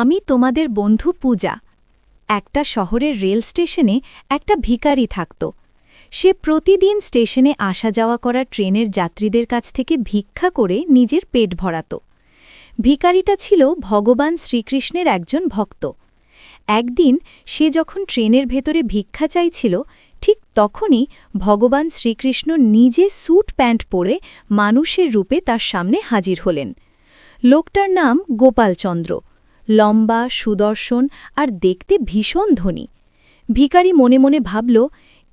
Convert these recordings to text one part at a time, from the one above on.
আমি তোমাদের বন্ধু পূজা। একটা শহরের রেল স্টেশনে একটা ভিকারি থাকত। সে প্রতিদিন স্টেশনে আসা যাওয়া করা ট্রেনের যাত্রীদের কাছ থেকে ভিক্ষা করে নিজের পেট ভরাত। ভিকারিটা ছিল ভগবান শ্রীকৃষ্ণের একজন ভক্ত। একদিন সে যখন ট্রেনের ভেতরে ভিক্ষা চাইছিল, ঠিক তখনই ভগবান শ্রীকৃষ্ণ নিজে স্যুট প্যান্ট পরে মানুষের রূপে তার সামনে হাজির হলেন। লোকটার নাম গোপালচন্দ্র। লম্বা, সুদর্শন আর দেখতে ভীষণ ধনী। ভিখারি মনে মনে ভাবল,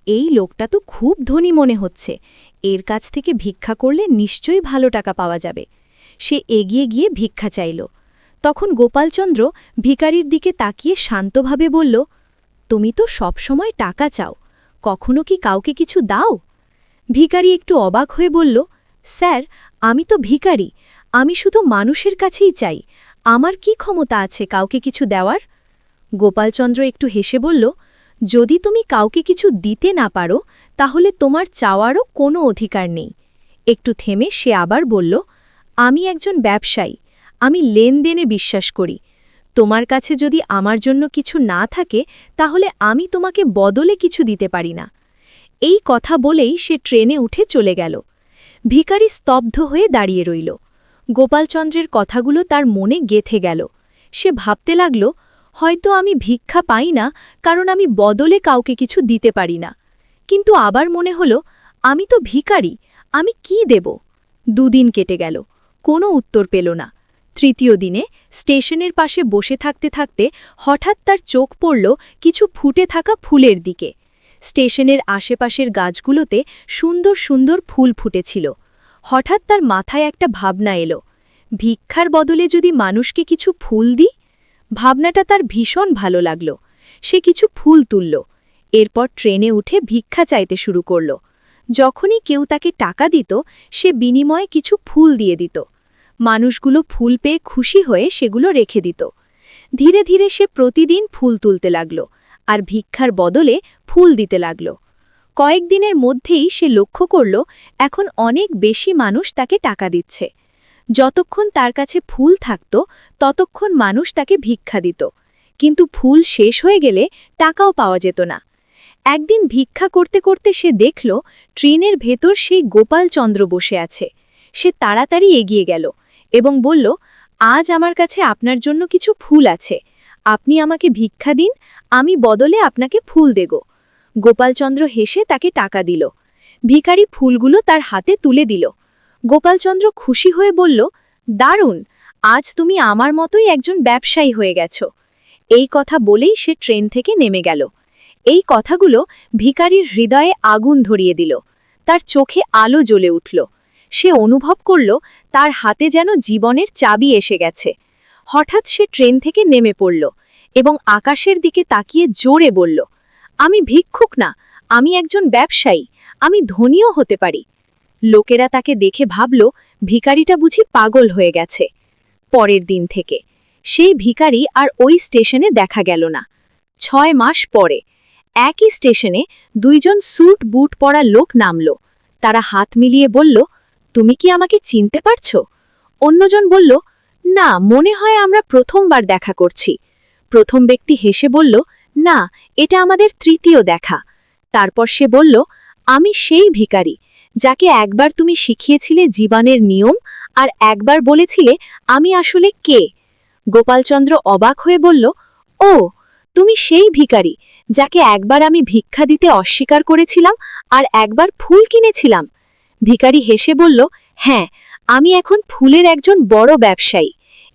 এই লোকটা তো খুব ধনী মনে হচ্ছে। এর কাছ থেকে ভিক্ষা করলে নিশ্চয়ই ভালো টাকা পাওয়া যাবে। সে এগিয়ে গিয়ে ভিক্ষা চাইল। তখন গোপালচন্দ্র ভিকারির দিকে তাকিয়ে শান্তভাবে বলল, তুমি তো সবসময় টাকা চাও। কখনো কি কাউকে কিছু দাও? ভিকারি একটু অবাক হয়ে বলল, স্যার, আমি তো ভিখারি। আমি শুধু মানুষের কাছেই চাই। আমার কি ক্ষমতা আছে কাউকে কিছু দেওয়ার? গোপালচন্দ্র একটু হেসে বলল, যদি তুমি কাউকে কিছু দিতে না পারো, তাহলে তোমার চাওয়ারও কোনো অধিকার নেই। একটু থেমে সে আবার বলল, আমি একজন ব্যবসায়ী, আমি লেনদেনে বিশ্বাস করি। তোমার কাছে যদি আমার জন্য কিছু না থাকে, তাহলে আমি তোমাকে বদলে কিছু দিতে পারি না। এই কথা বলেই সে ট্রেনে উঠে চলে গেল। ভিখারি স্তব্ধ হয়ে দাঁড়িয়ে রইল। গোপালচন্দ্রের কথাগুলো তার মনে গেথে গেল। সে ভাবতে লাগল, হয়তো আমি ভিক্ষা পাই না, কারণ আমি বদলে কাউকে কিছু দিতে পারি না। কিন্তু আবার মনে হল, আমি তো ভিখারি, আমি কি দেব? দুদিন কেটে গেল, কোনো উত্তর পেল না। তৃতীয় দিনে স্টেশনের পাশে বসে থাকতে থাকতে হঠাৎ তার চোখ পড়ল কিছু ফুটে থাকা ফুলের দিকে। স্টেশনের আশেপাশের গাছগুলোতে সুন্দর সুন্দর ফুল ফুটেছিল। হঠাৎ তার মাথায় একটা ভাবনা এলো। ভিক্ষার বদলে যদি মানুষকে কিছু ফুল দিই? ভাবনাটা তার ভীষণ ভালো লাগল। সে কিছু ফুল তুলল। এরপর ট্রেনে উঠে ভিক্ষা চাইতে শুরু করল। যখনই কেউ তাকে টাকা দিত, সে বিনিময়ে কিছু ফুল দিয়ে দিত। মানুষগুলো ফুল পেয়ে খুশি হয়ে সেগুলো রেখে দিত। ধীরে ধীরে সে প্রতিদিন ফুল তুলতে লাগল আর ভিক্ষার বদলে ফুল দিতে লাগল। কয়েকদিনের মধ্যেই সে লক্ষ্য করল, এখন অনেক বেশি মানুষ তাকে টাকা দিচ্ছে। যতক্ষণ তার কাছে ফুল থাকত, ততক্ষণ মানুষ তাকে ভিক্ষা দিত। কিন্তু ফুল শেষ হয়ে গেলে টাকাও পাওয়া যেত না। একদিন ভিক্ষা করতে করতে সে দেখল, ট্রেনের ভেতর সেই গোপালচন্দ্র বসে আছে। সে তাড়াতাড়ি এগিয়ে গেল এবং বলল, আজ আমার কাছে আপনার জন্য কিছু ফুল আছে। আপনি আমাকে ভিক্ষা দিন, আমি বদলে আপনাকে ফুল দেব। গোপালচন্দ্র হেসে তাকে টাকা দিল। ভিখারি ফুলগুলো তার হাতে তুলে দিল। গোপালচন্দ্র খুশি হয়ে বলল, দারুণ! আজ তুমি আমার মতোই একজন ব্যবসায়ী হয়ে গেছ। এই কথা বলেই সে ট্রেন থেকে নেমে গেল। এই কথাগুলো ভিকারির হৃদয়ে আগুন ধরিয়ে দিল। তার চোখে আলো জ্বলে উঠল। সে অনুভব করল, তার হাতে যেন জীবনের চাবি এসে গেছে। হঠাৎ সে ট্রেন থেকে নেমে পড়ল এবং আকাশের দিকে তাকিয়ে জোরে বলল আমি ভিক্ষুক না, আমি একজন ব্যবসায়ী, আমি ধনীও হতে পারি। লোকেরা তাকে দেখে ভাবল, ভিকারিটা বুঝি পাগল হয়ে গেছে। পরের দিন থেকে সেই ভিকারি আর ওই স্টেশনে দেখা গেল না। ছয় মাস পরে, একই স্টেশনে দুইজন স্যুট বুট পরা লোক নামল। তারা হাত মিলিয়ে বলল, তুমি কি আমাকে চিনতে পারছ? অন্যজন বলল, না, মনে হয় আমরা প্রথমবার দেখা করছি। প্রথম ব্যক্তি হেসে বলল না, এটা আমাদের তৃতীয় দেখা। তারপর সে বলল, আমি সেই ভিকারি যাকে একবার তুমি শিখিয়েছিলে জীবনের নিয়ম আর একবার বলেছিলে আমি আসলে কে? গোপালচন্দ্র অবাক হয়ে বলল, ও, তুমি সেই ভিকারি যাকে একবার আমি ভিক্ষা দিতে অস্বীকার করেছিলাম আর একবার ফুল কিনেছিলাম। ভিকারি হেসে বলল হ্যাঁ আমি এখন ফুলের একজন বড় ব্যবসায়ী,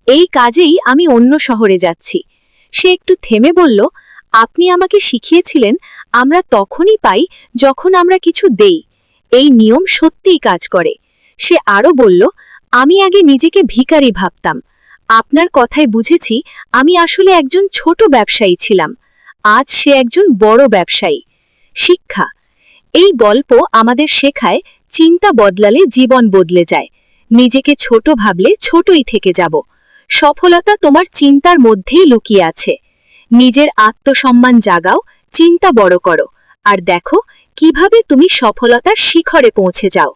এই কাজেই আমি অন্য শহরে যাচ্ছি। সে একটু থেমে বলল আপনি আমাকে শিখিয়েছিলেন, আমরা তখনই পাই যখন আমরা কিছু দেই। এই নিয়ম সত্যিই কাজ করে। সে আরও বলল, আমি আগে নিজেকে ভিকারি ভাবতাম। আপনার কথায় বুঝেছি, আমি আসলে একজন ছোট ব্যবসায়ী ছিলাম। আজ সে একজন বড় ব্যবসায়ী। শিক্ষা। এই গল্প আমাদের শেখায় চিন্তা বদলালে জীবন বদলে যায়। নিজেকে ছোট ভাবলে ছোটই থেকে যাব। সফলতা তোমার চিন্তার মধ্যেই লুকিয়ে আছে। নিজের আত্মসম্মান জাগাও চিন্তা বড় করো। আর দেখো কীভাবে তুমি সফলতার শিখরে পৌঁছে যাও।